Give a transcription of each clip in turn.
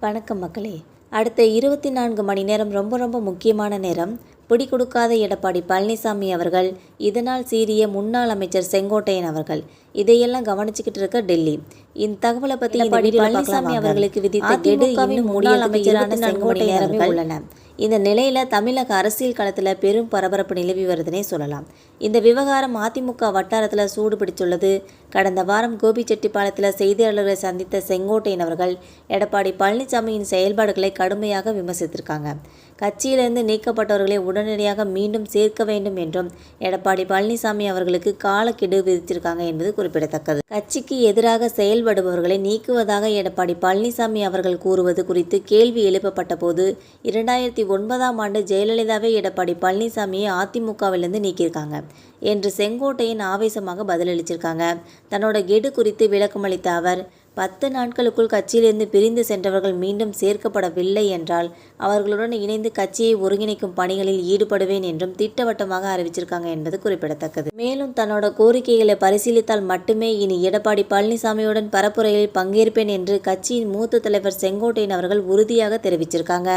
வணக்கம் மக்களே. அடுத்த இருபத்தி நான்கு மணி நேரம் ரொம்ப ரொம்ப முக்கியமான நேரம். பிடி கொடுக்காத எடப்பாடி பழனிசாமி அவர்கள் இதனால் சீரிய முன்னாள் அமைச்சர் செங்கோட்டையன் அவர்கள். இதையெல்லாம் கவனிச்சுக்கிட்டு இருக்க டெல்லி. இந்த தகவலை எடப்பாடி பழனிசாமி அவர்களுக்கு விதித்த கெடு இன்னும் முன்னாள் அமைச்சரான செங்கோட்டையன் அவர்கள் உள்ளன இந்த நிலையில தமிழக அரசியல் களத்தில் பெரும் பரபரப்பு நிலவி வருதுன்னே சொல்லலாம். இந்த விவகாரம் அதிமுக வட்டாரத்தில் சூடு பிடிச்சுள்ளது. கடந்த வாரம் கோபிச்செட்டிப்பாளையத்தில் செய்தியாளர்களை சந்தித்த செங்கோட்டையன் அவர்கள் எடப்பாடி பழனிசாமியின் செயல்பாடுகளை கடுமையாக விமர்சித்திருக்காங்க. கட்சியிலிருந்து நீக்கப்பட்டவர்களை உடனடியாக மீண்டும் சேர்க்க வேண்டும் என்றும் எடப்பாடி பழனிசாமி அவர்களுக்கு காலக்கெடு விதித்திருக்காங்க என்பது குறிப்பிடத்தக்கது. கட்சிக்கு எதிராக செயல்படுபவர்களை நீக்குவதாக எடப்பாடி பழனிசாமி அவர்கள் கூறுவது குறித்து கேள்வி எழுப்பப்பட்ட போது இரண்டாயிரத்தி ஒன்பதாம் ஆண்டு ஜெயலலிதாவே எடப்பாடி பழனிசாமியை அதிமுகவிலிருந்து நீக்கியிருக்காங்க என்று செங்கோட்டையன் ஆவேசமாக பதிலளிச்சிருக்காங்க. தன்னோட கெடு குறித்து விளக்கமளித்த அவர் பத்து நாட்களுக்குள் கட்சியிலிருந்து பிரிந்து சென்றவர்கள் மீண்டும் சேர்க்கப்படவில்லை என்றால் அவர்களுடன் இணைந்து கட்சியை ஒருங்கிணைக்கும் பணிகளில் ஈடுபடுவேன் என்றும் திட்டவட்டமாக அறிவிச்சிருக்காங்க என்பது குறிப்பிடத்தக்கது. மேலும் தன்னோட கோரிக்கைகளை பரிசீலித்தால் மட்டுமே இனி எடப்பாடி பழனிசாமியுடன் பரப்புரையில் பங்கேற்பேன் என்று கட்சியின் மூத்த தலைவர் செங்கோட்டையன் அவர்கள் உறுதியாக தெரிவிச்சிருக்காங்க.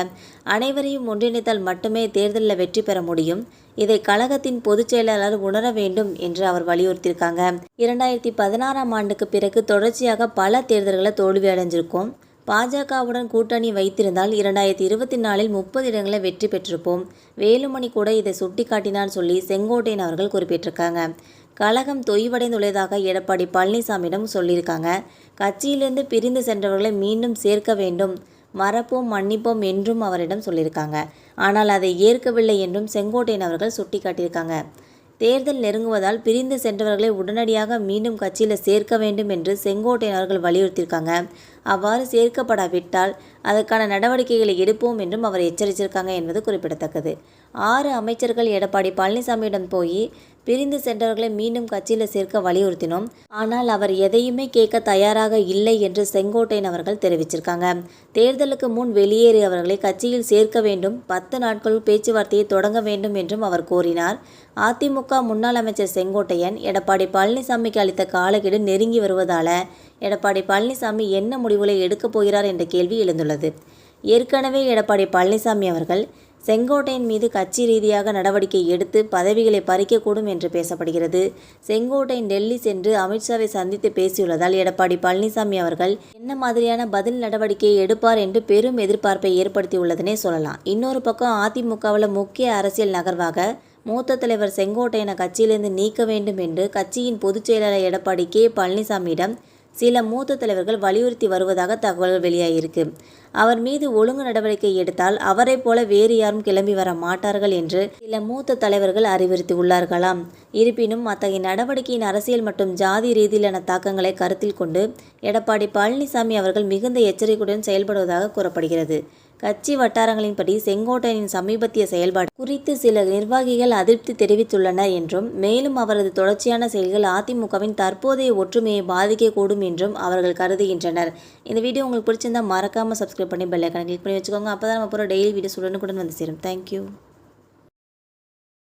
அனைவரையும் ஒன்றிணைத்தால் மட்டுமே தேர்தலில் வெற்றி பெற முடியும். இதை கழகத்தின் பொதுச் செயலாளர் உணர வேண்டும் என்று அவர் வலியுறுத்தியிருக்காங்க. இரண்டாயிரத்தி பதினாறாம் ஆண்டுக்கு பிறகு தொடர்ச்சியாக பல தேர்தல்களை தோல்வி அடைஞ்சிருக்கோம். பாஜகவுடன் கூட்டணி வைத்திருந்தால் இரண்டாயிரத்தி இருபத்தி நாலில் முப்பது இடங்களை வெற்றி பெற்றிருப்போம். வேலுமணி கூட இதை சுட்டிக்காட்டினார் சொல்லி செங்கோட்டையன் அவர்கள் குறிப்பிட்டிருக்காங்க. கழகம் தொய்வடைந்துள்ளதாக எடப்பாடி பழனிசாமியிடம் சொல்லியிருக்காங்க. கட்சியிலிருந்து பிரிந்து சென்றவர்களை மீண்டும் சேர்க்க வேண்டும். மறப்போம் மன்னிப்போம் என்றும் அவரிடம் சொல்லியிருக்காங்க. ஆனால் அதை ஏற்கவில்லை என்றும் செங்கோட்டையன் அவர்கள் சுட்டிக்காட்டியிருக்காங்க. தேர்தல் நெருங்குவதால் பிரிந்து சென்றவர்களை உடனடியாக மீண்டும் கட்சியில் சேர்க்க வேண்டும் என்று செங்கோட்டையன் அவர்கள் வலியுறுத்தியிருக்காங்க. அவ்வாறு சேர்க்கப்படாவிட்டால் அதற்கான நடவடிக்கைகளை எடுப்போம் என்றும் அவர் எச்சரித்திருக்காங்க என்பது குறிப்பிடத்தக்கது. ஆறு அமைச்சர்கள் எடப்பாடி பழனிசாமியிடம் போய் பிரிந்து சென்றவர்களை மீண்டும் கட்சியில் சேர்க்க வலியுறுத்தினோம். ஆனால் அவர் எதையுமே கேட்க தயாராக இல்லை என்று செங்கோட்டையன் அவர்கள் தெரிவிச்சிருக்காங்க. தேர்தலுக்கு முன் வெளியேறியவர்களை கட்சியில் சேர்க்க வேண்டும் பத்து நாட்கள் பேச்சுவார்த்தையை தொடங்க வேண்டும் என்றும் அவர் கோரினார். அதிமுக முன்னாள் அமைச்சர் செங்கோட்டையன் எடப்பாடி பழனிசாமிக்கு அளித்த காலக்கெடு நெருங்கி வருவதால எடப்பாடி பழனிசாமி என்ன முடிவுகளை எடுக்கப் போகிறார் என்ற கேள்வி எழுந்துள்ளது. ஏற்கனவே எடப்பாடி பழனிசாமி அவர்கள் செங்கோட்டையின் மீது கட்சி ரீதியாக நடவடிக்கை எடுத்து பதவிகளை பறிக்கக்கூடும் என்று பேசப்படுகிறது. செங்கோட்டையன் டெல்லி சென்று அமித்ஷாவை சந்தித்து பேசியுள்ளதால் எடப்பாடி பழனிசாமி அவர்கள் என்ன மாதிரியான பதில் நடவடிக்கையை எடுப்பார் என்று பெரும் எதிர்பார்ப்பை ஏற்படுத்தியுள்ளதனே சொல்லலாம். இன்னொரு பக்கம் அதிமுகவில் முக்கிய அரசியல் நகர்வாக மூத்த தலைவர் செங்கோட்டையனை கட்சியிலிருந்து நீக்க வேண்டும் என்று கட்சியின் பொதுச் செயலாளர் எடப்பாடி கே பழனிசாமியிடம் சில மூத்த தலைவர்கள் வலியுறுத்தி வருவதாக தகவல்கள் வெளியாகியிருக்கு. அவர் மீது ஒழுங்கு நடவடிக்கை எடுத்தால் அவரை போல வேறு யாரும் கிளம்பி வர மாட்டார்கள் என்று சில மூத்த தலைவர்கள் அறிவுறுத்தி உள்ளார்களாம் இருப்பினும் அத்தகைய நடவடிக்கையின் அரசியல் மற்றும் ஜாதி ரீதியிலான தாக்கங்களை கருத்தில் கொண்டு எடப்பாடி பழனிசாமி அவர்கள் மிகுந்த எச்சரிக்கையுடன் செயல்படுவதாக கூறப்படுகிறது. கட்சி வட்டாரங்களின்படி செங்கோட்டையனின் சமீபத்திய செயல்பாடு குறித்து சில நிர்வாகிகள் அதிருப்தி தெரிவித்துள்ளனர் என்றும் மேலும் அவரது தொடர்ச்சியான செயல்கள் அதிமுகவின் தற்போதைய ஒற்றுமையை பாதிக்கக்கூடும் என்றும் அவர்கள் கருதுகின்றனர். இந்த வீடியோ உங்களுக்கு பிடிச்சிருந்தா மறக்காமல் சப்ஸ்கிரைப் பண்ணி பெல் ஐக்கனை கிளிக் பண்ணி வச்சுக்கோங்க. அப்போ தான் நம்ம போகிற டெய்லி வீடியோஸ் உடனுக்குடன் வந்து சேரும். தேங்க்யூ